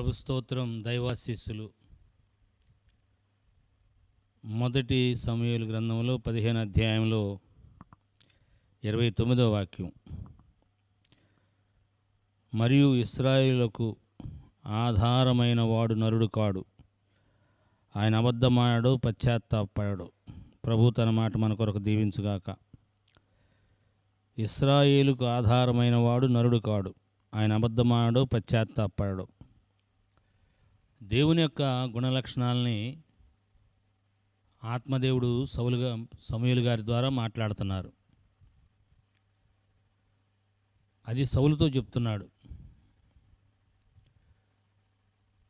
ప్రభు స్తోత్రం దైవాశీస్సులు. మొదటి సమయాల గ్రంథంలో పదిహేను అధ్యాయంలో ఇరవై తొమ్మిదో వాక్యం. మరియు ఇస్రాయేలులకు ఆధారమైన వాడు నరుడు కాడు. ఆయన అబద్ధమాడాడు పశ్చాత్తాపడాడు ప్రభు తన మాట మన కొరకు దీవించుగాక. ఇస్రాయేలుకు ఆధారమైన వాడు నరుడు కాడు. ఆయన అబద్ధమాడు పశ్చాత్తాపడాడు దేవుని యొక్క గుణలక్షణాలని ఆత్మదేవుడు సౌలుగా సమయులు గారి ద్వారా మాట్లాడుతున్నారు. అది సౌలుతో చెప్తున్నాడు.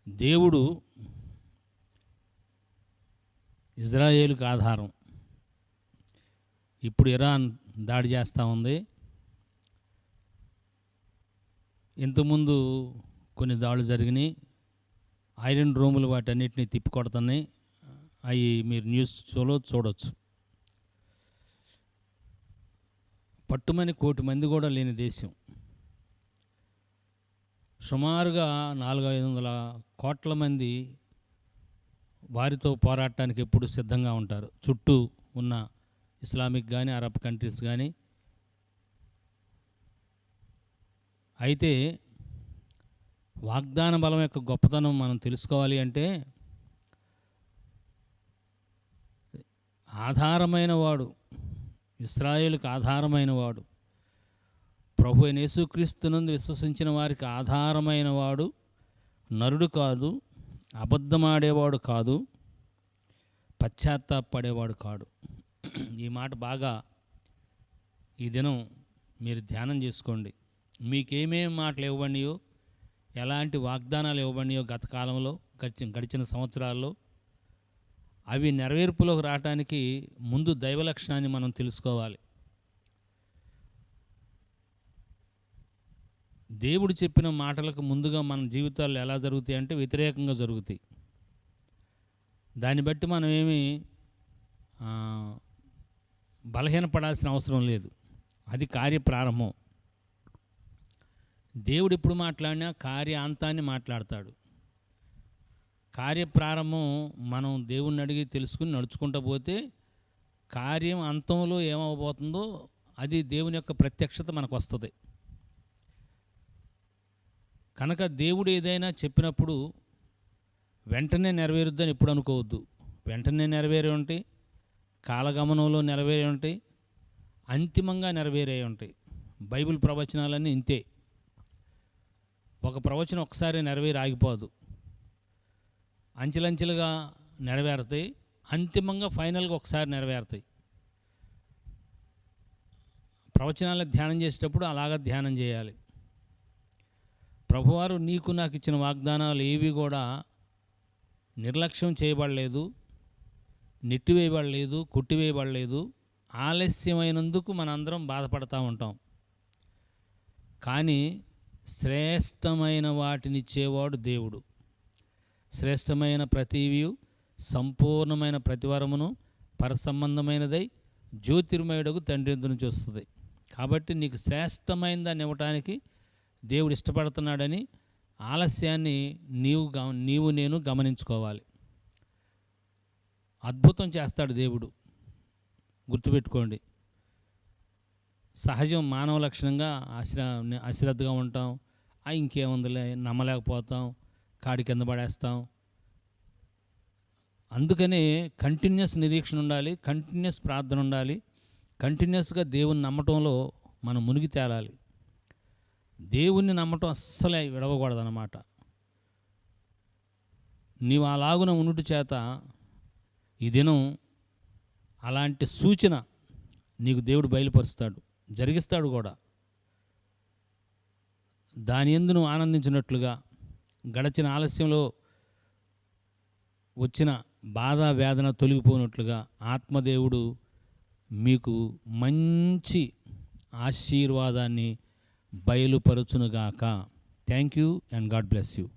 దేవుడు ఇజ్రాయేల్కి ఆధారం. ఇప్పుడు ఇరాన్ దాడి చేస్తూ ఉంది. ఇంతకుముందు కొన్ని దాడులు జరిగినాయి. ఐరన్ రూములు వాటన్నిటిని తిప్పికొడుతున్నాయి. అవి మీరు న్యూస్ షోలో చూడవచ్చు పట్టుమని కోటి మంది కూడా లేని దేశం. సుమారుగా నాలుగు ఐదు వందల కోట్ల మంది వారితో పోరాటానికి ఎప్పుడు సిద్ధంగా ఉంటారు. చుట్టూ ఉన్న ఇస్లామిక్ కానీ అరబ్ కంట్రీస్ కానీ అయితే వాగ్దాన బలం యొక్క గొప్పతనం మనం తెలుసుకోవాలి అంటే ఆధారమైన వాడు ఇస్రాయేల్కి ఆధారమైన వాడు ప్రభు అయిన యేసుక్రీస్తునందు విశ్వసించిన వారికి ఆధారమైన వాడు నరుడు కాదు అబద్ధమాడేవాడు కాదు పశ్చాత్తాపడేవాడు కాడు. ఈ మాట బాగా ఈ దినం మీరు ధ్యానం చేసుకోండి. మీకేమేమి మాటలు ఇవ్వండియో ఎలాంటి వాగ్దానాలు ఇవ్వబడినాయో గత కాలంలో గడిచిన గడిచిన సంవత్సరాల్లో అవి నెరవేర్పులోకి రావడానికి ముందు దైవ లక్షణాన్ని మనం తెలుసుకోవాలి. దేవుడు చెప్పిన మాటలకు ముందుగా మన జీవితాల్లో ఎలా జరుగుతాయి అంటే వ్యతిరేకంగా జరుగుతాయి. దాన్ని బట్టి మనం ఏమి బలహీనపడాల్సిన అవసరం లేదు. అది కార్య ప్రారంభం దేవుడు ఎప్పుడు మాట్లాడినా కార్యాంతాన్ని మాట్లాడతాడు. కార్య ప్రారంభం మనం దేవుణ్ణి అడిగి తెలుసుకుని నడుచుకుంటూ పోతే కార్యం అంతంలో ఏమవబోతుందో అది దేవుని యొక్క ప్రత్యక్షత మనకు వస్తుంది. కనుక దేవుడు ఏదైనా చెప్పినప్పుడు వెంటనే నెరవేరుద్దని ఎప్పుడు అనుకోవద్దు. వెంటనే నెరవేరే ఉంటాయి కాలగమనంలో నెరవేరే ఉంటాయి అంతిమంగా నెరవేరే ఉంటాయి బైబిల్ ప్రవచనాలన్నీ ఇంతే. ఒక ప్రవచనం ఒకసారి నెరవేరి ఆగిపోదు. అంచెలంచెలుగా నెరవేరుతాయి. అంతిమంగా ఫైనల్గా ఒకసారి నెరవేరుతాయి. ప్రవచనాలు ధ్యానం చేసేటప్పుడు అలాగ ధ్యానం చేయాలి. ప్రభువారు నీకు నాకు ఇచ్చిన వాగ్దానాలు ఏవి కూడా నిర్లక్ష్యం చేయబడలేదు నెట్టివేయబడలేదు కొట్టివేయబడలేదు. ఆలస్యమైనందుకు మనందరం బాధపడతా ఉంటాం. కానీ శ్రేష్టమైన వాటినిచ్చేవాడు దేవుడు. శ్రేష్టమైన ప్రతివి సంపూర్ణమైన ప్రతివరమును పరసంబంధమైనదై జ్యోతిర్మయుడకు తండ్రి నుంచి వస్తుంది కాబట్టి నీకు శ్రేష్టమైన దాన్ని ఇవ్వటానికి దేవుడు ఇష్టపడుతున్నాడని ఆలస్యాన్ని నీవు గమ నీవు నేను గమనించుకోవాలి. అద్భుతం చేస్తాడు దేవుడు. గుర్తుపెట్టుకోండి. సహజం మానవ లక్షణంగా అశ్ర అశ్రద్ధగా ఉంటాం. ఆ ఇంకేముందిలే నమ్మలేకపోతాం. కాడి కింద పడేస్తాం. అందుకనే కంటిన్యూస్ నిరీక్షణ ఉండాలి కంటిన్యూస్ ప్రార్థన ఉండాలి. కంటిన్యూస్గా దేవుని నమ్మటంలో మనం మునిగి తేలాలి. దేవుణ్ణి నమ్మటం అస్సలే విడవకూడదన్నమాట. నీవు అలాగున ఉండుట చేత ఈ దినం అలాంటి సూచన నీకు దేవుడు బయలుపరుస్తాడు. జరిగిస్తాడు కూడా. దాని ఎందు నువ్వు ఆనందించినట్లుగా గడచిన ఆలస్యంలో వచ్చిన బాధ వేదన తొలగిపోయినట్లుగా ఆత్మదేవుడు మీకు మంచి ఆశీర్వాదాన్ని బయలుపరచునుగాక. Thank you and God bless you